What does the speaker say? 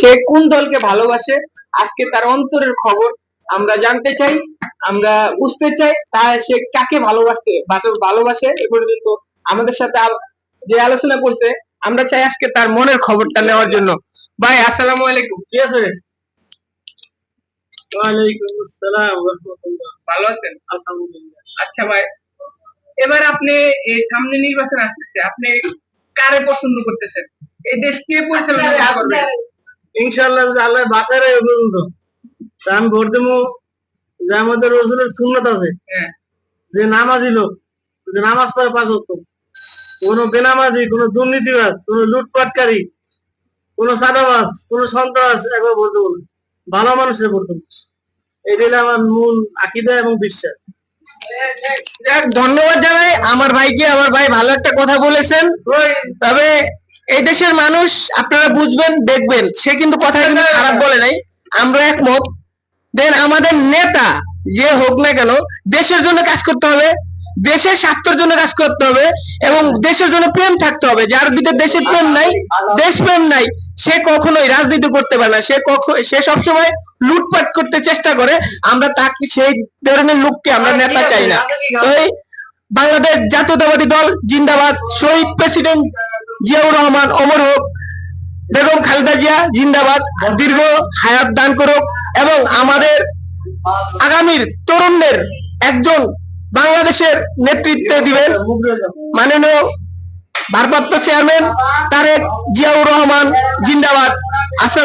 সে কোন দলকে ভালোবাসে? আজকে তার অন্তরের খবর আমরা জানতে চাই আমরা বুঝতে চাই তা সে কাকে ভালোবাসতে ভালোবাসে এ পর্যন্ত আমাদের সাথে যে আলোচনা করছে আমরা চাই আজকে তার মনের খবরটা নেওয়ার জন্য। ভাই আসসালামু আলাইকুম। কি আছে ওয়ালাইকুম আসসালাম ভালো আছেন? আলহামদুলিল্লাহ। আচ্ছা ভাই এবার আপনি এই সামনে নির্বাচন আসতেছে আপনি কারে পছন্দ করতেছেন? এই দেশ কে পরিচালনা করবে ইনশাআল্লাহ যদি আল্লাহ বাঁচায় রাখে পর্যন্ত। আমি ভোট দেবো যে আমাদের রসুলের সুন্নত আছে। হ্যাঁ। যে নামাজি লোক যে নামাজ পড়ে পাঁচ হতো কোনো বেনামাজি কোনো দুর্নীতিবাজ কোনো লুটপাটকারী কোনো সাদাবাজ কোনো সন্ত্রাস একবার ভোট দেবো না। ভালো মানুষের ভোট দেবো। এটাই আমার মূল আকিদা এবং বিশ্বাস। ধন্যবাদ জানাই। আমার ভাইকে আমার ভাই ভালো একটা কথা বলেছেন। তবে এই দেশের মানুষ আপনারা বুঝবেন দেখবেন। সে কিন্তু কথা কিন্তু খারাপ বলে নাই। আমরা একমত। দেন আমাদের নেতা যে হোক না কেন দেশের জন্য কাজ করতে হবে দেশের স্বার্থের জন্য কাজ করতে হবে এবং দেশের জন্য প্রেম থাকতে হবে। যার ভিতরে দেশের প্রেম নাই দেশ প্রেম নাই সে কখনোই রাজনীতি করতে পারে না। সে কখন সে সবসময় লুটপাট করতে চেষ্টা করে। আমরা তাকে সেই ধরনের লোককে আমরা নেতা চাই না। ওই বাংলাদেশ জাতীয়তাবাদী দল জিন্দাবাদ, শহীদ প্রেসিডেন্ট জিয়াউর রহমান, অমর হোক, বেগম খালেদা জিয়া জিন্দাবাদ, দীর্ঘ হায়াত দান করুক এবং আমাদের আগামীর তরুণদের একজন বাংলাদেশের নেতৃত্বে দিবেন মাননীয় ভারপ্রাপ্ত চেয়ারম্যান তারেক জিয়াউর রহমান, জিন্দাবাদ। আসসালাম